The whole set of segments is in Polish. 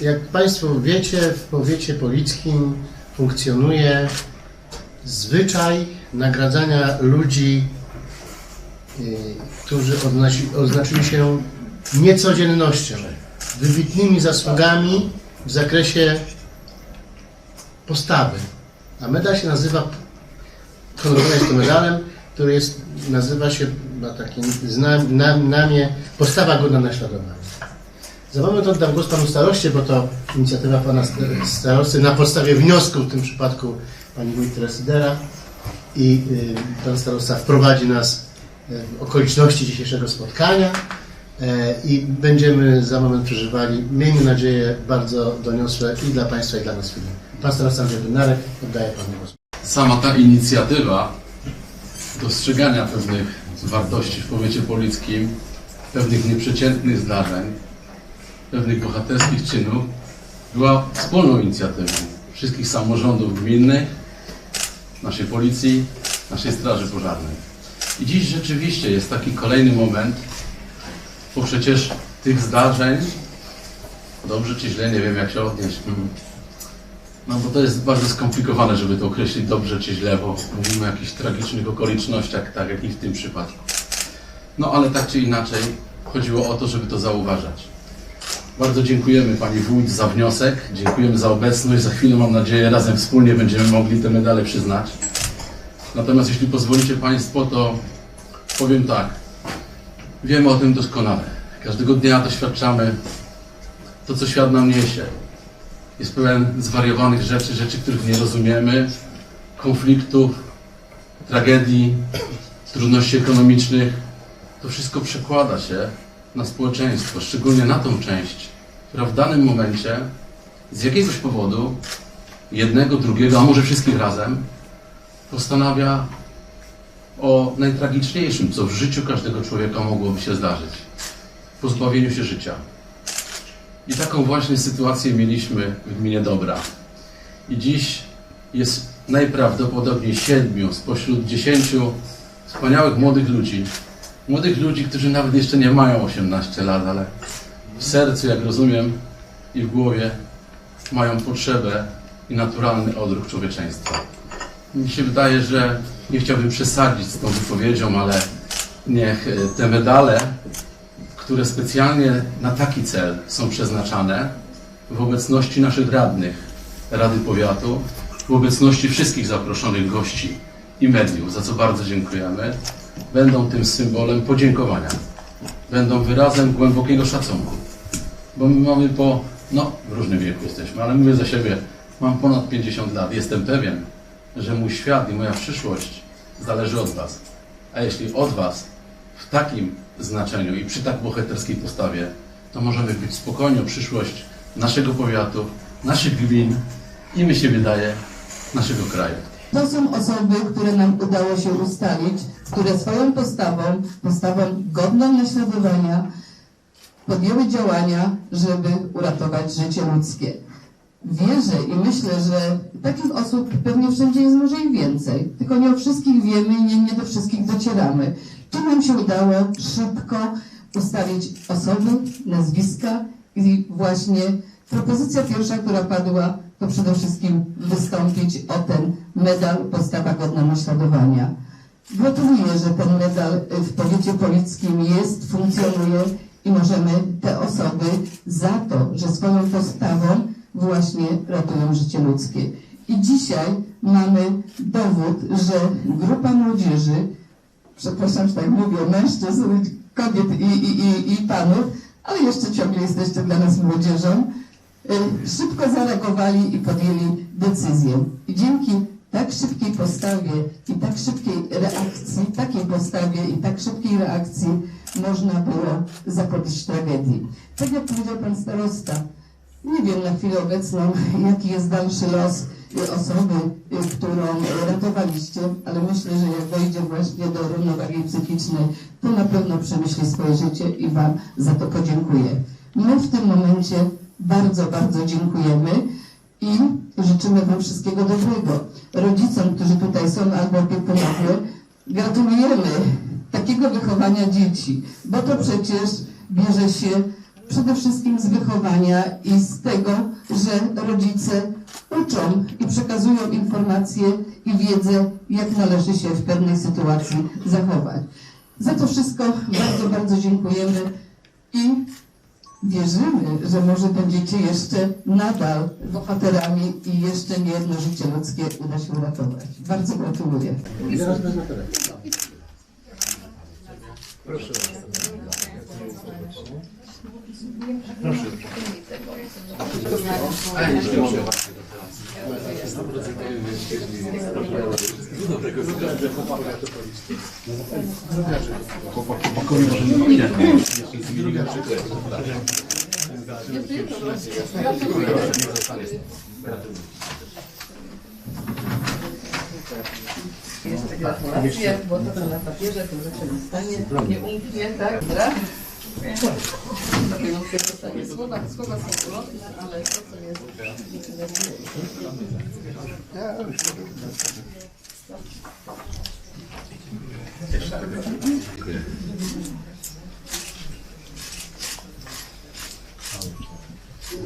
Jak Państwo wiecie, w powiecie polickim funkcjonuje zwyczaj nagradzania ludzi, y, którzy oznaczyli się niecodziennością, wybitnymi zasługami w zakresie postawy. A medal się nazywa, honorowany jest to medalem, który jest, nazywa się, ma takie znam, nam, namię postawa godna naśladowania. Za moment oddam głos panu staroście, bo to inicjatywa pana sta- starosty na podstawie wniosku, w tym przypadku pani wójt Residera i y, pan starosta wprowadzi nas y, w okoliczności dzisiejszego spotkania e, i będziemy za moment przeżywali, miejmy nadzieję, bardzo doniosłe i dla państwa i dla nas chwile. Pan starosta Andrzej Bednarek, oddaję panu głos. sama ta inicjatywa dostrzegania pewnych wartości w powiecie polickim, pewnych nieprzeciętnych zdarzeń, pewnych bohaterskich czynów była wspólną inicjatywą wszystkich samorządów gminnych, naszej policji, naszej straży pożarnej. I dziś rzeczywiście jest taki kolejny moment, bo przecież tych zdarzeń, dobrze czy źle, nie wiem jak się odnieść, mm, no bo to jest bardzo skomplikowane, żeby to określić dobrze czy źle, bo mówimy o jakichś tragicznych okolicznościach, tak jak i w tym przypadku. No ale tak czy inaczej chodziło o to, żeby to zauważać. Bardzo dziękujemy Pani Wójt za wniosek, dziękujemy za obecność. Za chwilę mam nadzieję razem wspólnie będziemy mogli te medale przyznać. Natomiast jeśli pozwolicie Państwo, to powiem tak. Wiemy o tym doskonale. Każdego dnia doświadczamy to, co świat nam niesie jest pełen zwariowanych rzeczy, rzeczy, których nie rozumiemy, konfliktów, tragedii, trudności ekonomicznych. To wszystko przekłada się na społeczeństwo, szczególnie na tą część, która w danym momencie z jakiegoś powodu, jednego, drugiego, a może wszystkich razem, postanawia o najtragiczniejszym, co w życiu każdego człowieka mogłoby się zdarzyć pozbawieniu się życia. I taką właśnie sytuację mieliśmy w gminie Dobra. I dziś jest najprawdopodobniej siedmiu spośród dziesięciu wspaniałych młodych ludzi. Młodych ludzi, którzy nawet jeszcze nie mają 18 lat, ale w sercu, jak rozumiem, i w głowie mają potrzebę i naturalny odruch człowieczeństwa. Mi się wydaje, że nie chciałbym przesadzić z tą wypowiedzią, ale niech e, te medale które specjalnie na taki cel są przeznaczane w obecności naszych radnych Rady Powiatu, w obecności wszystkich zaproszonych gości i mediów, za co bardzo dziękujemy, będą tym symbolem podziękowania. Będą wyrazem głębokiego szacunku. Bo my mamy po, no w różnym wieku jesteśmy, ale mówię za siebie, mam ponad 50 lat. Jestem pewien, że mój świat i moja przyszłość zależy od Was. A jeśli od Was w takim znaczeniu i przy tak bohaterskiej postawie, to możemy być spokojni o przyszłość naszego powiatu, naszych gmin i mi się wydaje, naszego kraju. To są osoby, które nam udało się ustalić, które swoją postawą, postawą godną naśladowania, podjęły działania, żeby uratować życie ludzkie. Wierzę i myślę, że takich osób pewnie wszędzie jest może i więcej, tylko nie o wszystkich wiemy i nie, nie do wszystkich docieramy. Tu nam się udało szybko ustalić osoby, nazwiska i właśnie propozycja pierwsza, która padła, to przede wszystkim wystąpić o ten medal Postawa Godna Naśladowania. Gratuluję, że ten medal w powiecie polickim jest, funkcjonuje i możemy te osoby za to, że swoją postawą właśnie ratują życie ludzkie. I dzisiaj mamy dowód, że grupa młodzieży, przepraszam, że tak mówię, mężczyzn, kobiet i, i, i, i panów, ale jeszcze ciągle jesteście dla nas młodzieżą, y, szybko zareagowali i podjęli decyzję. I dzięki tak szybkiej postawie i tak szybkiej reakcji, takiej postawie i tak szybkiej reakcji można było zapobiec tragedii. Tak jak powiedział pan starosta, nie wiem na chwilę obecną, jaki jest dalszy los osoby, którą ratowaliście, ale myślę, że jak dojdzie właśnie do równowagi psychicznej, to na pewno przemyśli swoje życie i Wam za to podziękuję. My w tym momencie bardzo, bardzo dziękujemy i życzymy Wam wszystkiego dobrego. Rodzicom, którzy tutaj są albo opiekunowie, gratulujemy takiego wychowania dzieci, bo to przecież bierze się przede wszystkim z wychowania i z tego, że rodzice uczą i przekazują informacje i wiedzę, jak należy się w pewnej sytuacji zachować. Za to wszystko bardzo, bardzo dziękujemy i wierzymy, że może będziecie jeszcze nadal bohaterami i jeszcze nie jedno życie ludzkie uda się uratować. Bardzo gratuluję. Zaraz wezmę telefon. Proszę. Jeszcze gratulacje, bo to na papierze to rzeczy stanie nieumknie, tak? Dobra? Dlatego dostanie słowa, słowa są ulotne, ale to, co jest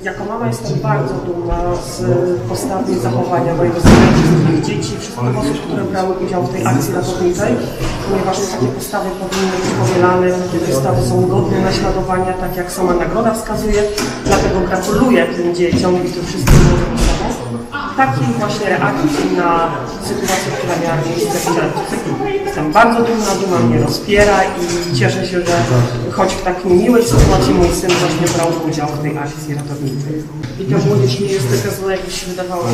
Jako mama jestem bardzo dumna z postawy i zachowania mojego syna wszystkich dzieci, wszystkich osób, które brały udział w tej akcji ratowniczej, ponieważ takie postawy powinny być powielane, takie postawy są godne naśladowania, tak jak sama nagroda wskazuje. Dlatego gratuluję tym dzieciom i tym wszystkim osobom takiej właśnie reakcji na sytuację, która miała miejsce w czerwcu. Jestem bardzo dumna, duma mnie rozpiera i cieszę się, że choć w tak niemiłej sytuacji mój syn właśnie brał udział w tej akcji ratowniczej. I to młodzież nie jest taka zła, jakby się wydawało.